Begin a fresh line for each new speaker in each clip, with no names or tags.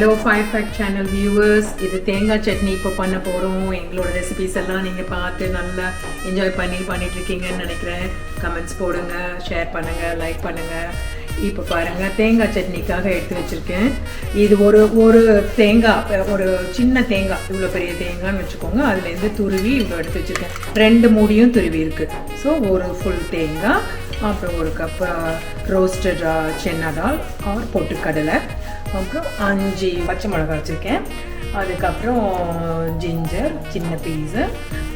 Hello five five channel viewers இது தேங்காய் சட்னி இப்போ பண்ண போகிறோம் எங்களோட ரெசிபிஸ் எல்லாம் நீங்கள் பார்த்து நல்லா என்ஜாய் பண்ணி பண்ணிட்டு இருக்கீங்கன்னு நினைக்கிறேன். கமெண்ட்ஸ் போடுங்க ஷேர் பண்ணுங்கள் லைக் பண்ணுங்கள் இப்போ பாருங்கள் தேங்காய் சட்னிக்காக எடுத்து வச்சுருக்கேன். இது ஒரு ஒரு தேங்காய் ஒரு சின்ன தேங்காய் இவ்வளோ பெரிய தேங்காய்னு வச்சுக்கோங்க. அதுலேருந்து துருவி இவ்வளோ எடுத்து வச்சுருக்கேன். ரெண்டு மூடியும் துருவி இருக்குது ஸோ ஒரு ஃபுல் தேங்காய் அப்புறம் ஒரு cup roasted chana dal or பொட்டுக்கடலை. அப்புறம் அஞ்சு பச்சை மிளகா வச்சுருக்கேன். அதுக்கப்புறம் ஜிஞ்சர் சின்ன பீஸு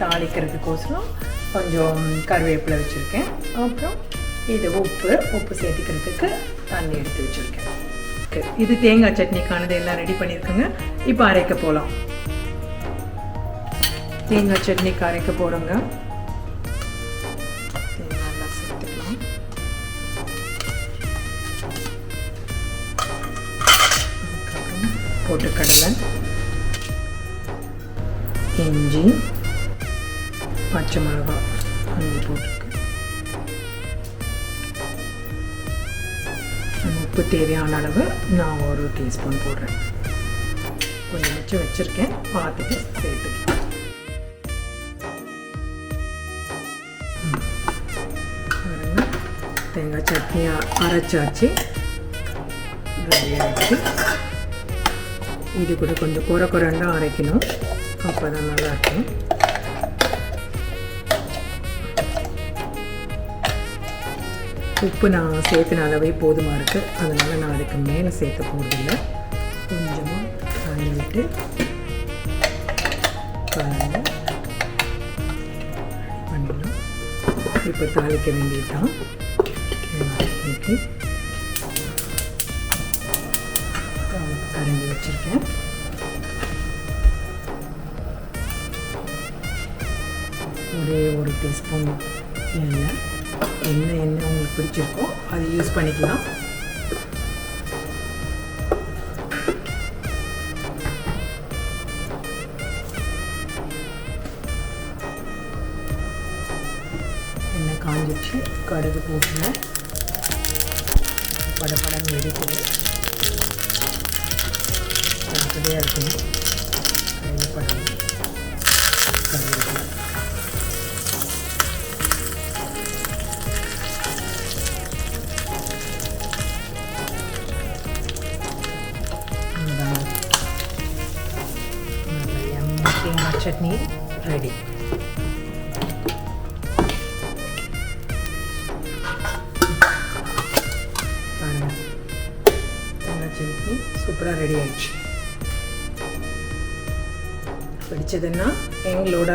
தாளிக்கிறதுக்கோசரம் கொஞ்சம் கருவேப்பிலை வச்சுருக்கேன். அப்புறம் இது உப்பு உப்பு சேர்த்துக்கிறதுக்கு தண்ணி எடுத்து வச்சுருக்கேன். இது தேங்காய் சட்னிக்கானது எல்லாம் ரெடி பண்ணியிருக்கோங்க. இப்போ அரைக்க போகலாம் தேங்காய் சட்னிக்கு அரைக்க போகிறோங்க பொட்டுக்கடலை இஞ்சி பச்சை மிளகா போட்டுருக்கேன் போட்டிருக்கு உப்பு தேவையான அளவு நான் ஒரு டீஸ்பூன் போடுறேன். கொஞ்சம் மிச்சம் வச்சுருக்கேன் பார்த்துட்டு சேர்த்துக்கலாம். தேங்காய் சட்னியாக அரைச்சாச்சு. ரெடி ஆகிடுச்சு இது கூட கொஞ்சம் குறை குறைண்டா அரைக்கணும். அப்போ தான் நல்லாயிருக்கும். உப்பு நான் சேர்த்துன அளவே போதுமாக இருக்குது அதனால் நான் அதுக்கு மேலே சேர்க்க போகிறதில்ல கொஞ்சமாக தண்ணி விட்டு பாருங்க பண்ணிடலாம். இப்போ தாளிக்க வேண்டியதுதான். ஓகே கரண்டி வச்சுருக்கேன். ஒரே ஒரு டீஸ்பூன் எண்ணெய். என்ன எண்ணெய் உங்களுக்கு பிடிச்சிருக்கோ அதை யூஸ் பண்ணிக்கலாம். எண்ணெய் காஞ்சிச்சு கடுகு போட்டுனேன் படப்படம் வெடிக்குது. கருவேப்பிலை yummy தேங்காய் சட்னி ரெடி பாருங்க தேங்காய் சட்னி சூப்பராக ரெடி ஆயிடுச்சு பிடிச்சதுன்னா எங்களோட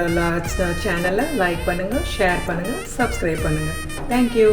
சேனலை லைக் பண்ணுங்கள் ஷேர் பண்ணுங்கள் சப்ஸ்கிரைப் பண்ணுங்கள் தேங்க்யூ